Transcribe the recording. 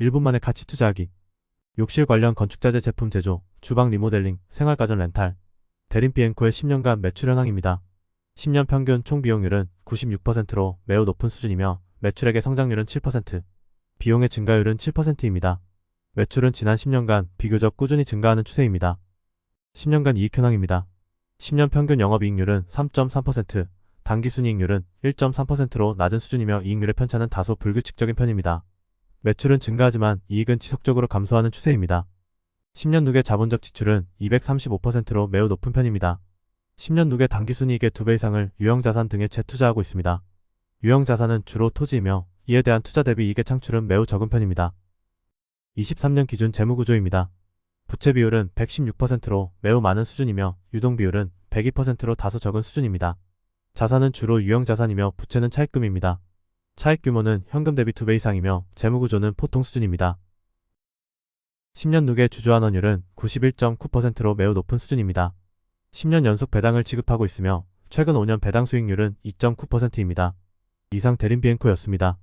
1분 만에 가치 투자하기. 욕실 관련 건축자재 제품 제조, 주방 리모델링, 생활가전 렌탈. 대림비엔코의 10년간 매출 현황입니다. 10년 평균 총 비용률은 96%로 매우 높은 수준이며 매출액의 성장률은 7%, 비용의 증가율은 7%입니다. 매출은 지난 10년간 비교적 꾸준히 증가하는 추세입니다. 10년간 이익 현황입니다. 10년 평균 영업이익률은 3.3%, 당기순이익률은 1.3%로 낮은 수준이며 이익률의 편차는 다소 불규칙적인 편입니다. 매출은 증가하지만 이익은 지속적으로 감소하는 추세입니다. 10년 누계 자본적 지출은 235%로 매우 높은 편입니다. 10년 누계 당기순이익의 2배 이상을 유형자산 등에 재투자하고 있습니다. 유형자산은 주로 토지이며 이에 대한 투자 대비 이익의 창출은 매우 적은 편입니다. 23년 기준 재무구조입니다. 부채 비율은 116%로 매우 많은 수준이며 유동 비율은 102%로 다소 적은 수준입니다. 자산은 주로 유형자산이며 부채는 차입금입니다. 차입 규모는 현금 대비 2배 이상이며 재무구조는 보통 수준입니다. 10년 누계 주주환원율은 91.9%로 매우 높은 수준입니다. 10년 연속 배당을 지급하고 있으며 최근 5년 배당 수익률은 2.9%입니다. 이상 대림비엔코였습니다.